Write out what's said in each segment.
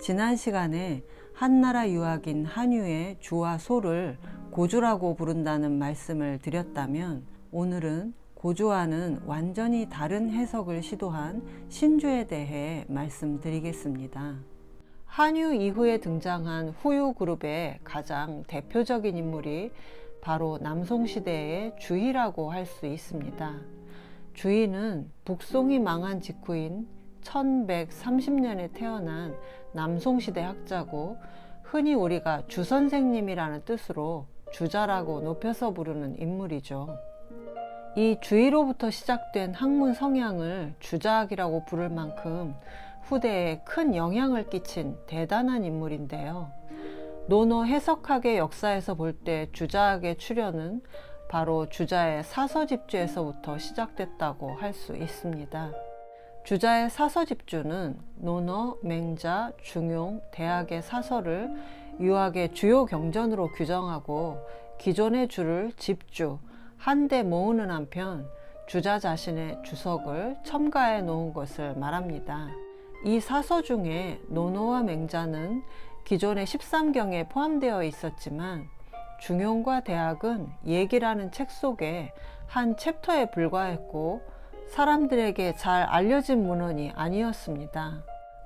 지난 시간에 한나라 유학인 한유의 주와 소를 고주라고 부른다는 말씀을 드렸다면 오늘은 고주와는 완전히 다른 해석을 시도한 신주에 대해 말씀드리겠습니다. 한유 이후에 등장한 후유 그룹의 가장 대표적인 인물이 바로 남송시대의 주희라고 할 수 있습니다. 주희는 북송이 망한 직후인 1130년에 태어난 남송시대 학자고 흔히 우리가 주선생님이라는 뜻으로 주자라고 높여서 부르는 인물이죠. 이 주의로부터 시작된 학문 성향을 주자학이라고 부를 만큼 후대에 큰 영향을 끼친 대단한 인물인데요. 논어 해석학의 역사에서 볼 때 주자학의 출현은 바로 주자의 사서 집주에서부터 시작됐다고 할 수 있습니다. 주자의 사서집주는 논어, 맹자, 중용, 대학의 사서를 유학의 주요 경전으로 규정하고 기존의 주를 집주, 한데 모으는 한편 주자 자신의 주석을 첨가해 놓은 것을 말합니다. 이 사서 중에 논어와 맹자는 기존의 13경에 포함되어 있었지만 중용과 대학은 얘기라는 책 속에 한 챕터에 불과했고 사람들에게 잘 알려진 문헌이 아니었습니다.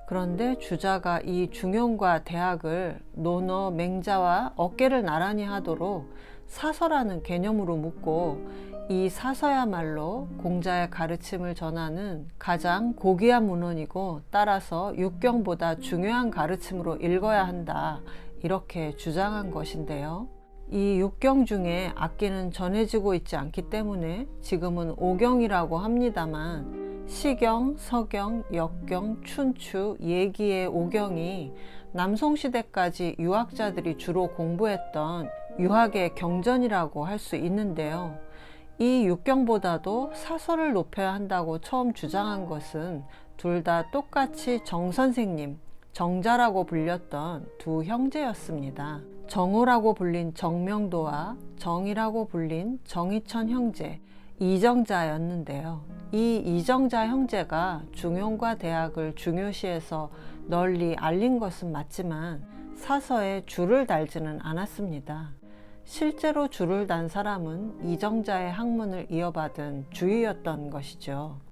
그런데 주자가 이 중용과 대학을 논어, 맹자와 어깨를 나란히 하도록 사서라는 개념으로 묶고 이 사서야말로 공자의 가르침을 전하는 가장 고귀한 문헌이고 따라서 육경보다 중요한 가르침으로 읽어야 한다. 이렇게 주장한 것인데요. 이 육경 중에 악기는 전해지고 있지 않기 때문에 지금은 오경이라고 합니다만 시경, 서경, 역경, 춘추, 예기의 오경이 남송시대까지 유학자들이 주로 공부했던 유학의 경전이라고 할 수 있는데요. 이 육경보다도 사설을 높여야 한다고 처음 주장한 것은 둘 다 똑같이 정 선생님, 정자라고 불렸던 두 형제였습니다. 정호라고 불린 정명도와 정이라고 불린 정희천 형제, 이정자였는데요. 이 이정자 형제가 중용과 대학을 중요시해서 널리 알린 것은 맞지만 사서에 줄을 달지는 않았습니다. 실제로 줄을 단 사람은 이정자의 학문을 이어받은 주의였던 것이죠.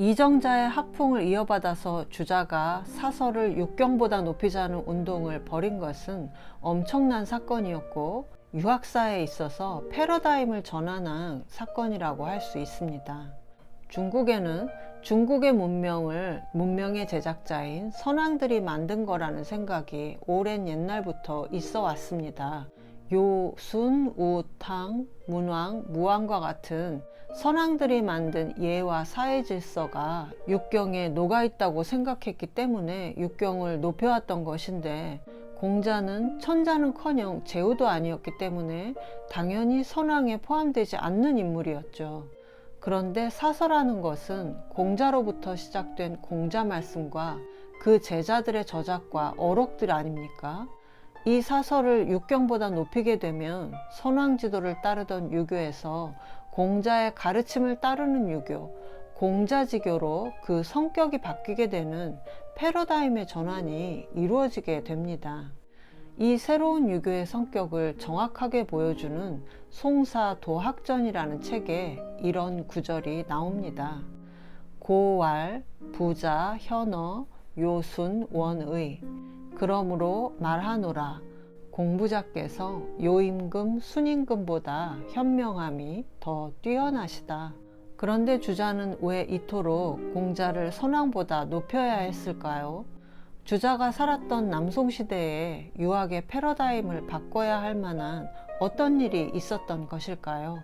이정자의 학풍을 이어받아서 주자가 사설을 육경보다 높이자는 운동을 벌인 것은 엄청난 사건이었고 유학사에 있어서 패러다임을 전환한 사건이라고 할 수 있습니다. 중국에는 중국의 문명을 문명의 제작자인 선왕들이 만든 거라는 생각이 오랜 옛날부터 있어 왔습니다. 요, 순, 우, 탕, 문왕, 무왕과 같은 선왕들이 만든 예와 사회 질서가 육경에 녹아 있다고 생각했기 때문에 육경을 높여왔던 것인데 공자는 천자는커녕 제후도 아니었기 때문에 당연히 선왕에 포함되지 않는 인물이었죠. 그런데 사서라는 것은 공자로부터 시작된 공자 말씀과 그 제자들의 저작과 어록들 아닙니까? 이 사설을 육경보다 높이게 되면 선왕지도를 따르던 유교에서 공자의 가르침을 따르는 유교, 공자지교로 그 성격이 바뀌게 되는 패러다임의 전환이 이루어지게 됩니다. 이 새로운 유교의 성격을 정확하게 보여주는 송사 도학전이라는 책에 이런 구절이 나옵니다. 고왈, 부자, 현어, 요순, 원의. 그러므로 말하노라. 공부자께서 요임금, 순임금보다 현명함이 더 뛰어나시다. 그런데 주자는 왜 이토록 공자를 선왕보다 높여야 했을까요? 주자가 살았던 남송시대에 유학의 패러다임을 바꿔야 할 만한 어떤 일이 있었던 것일까요?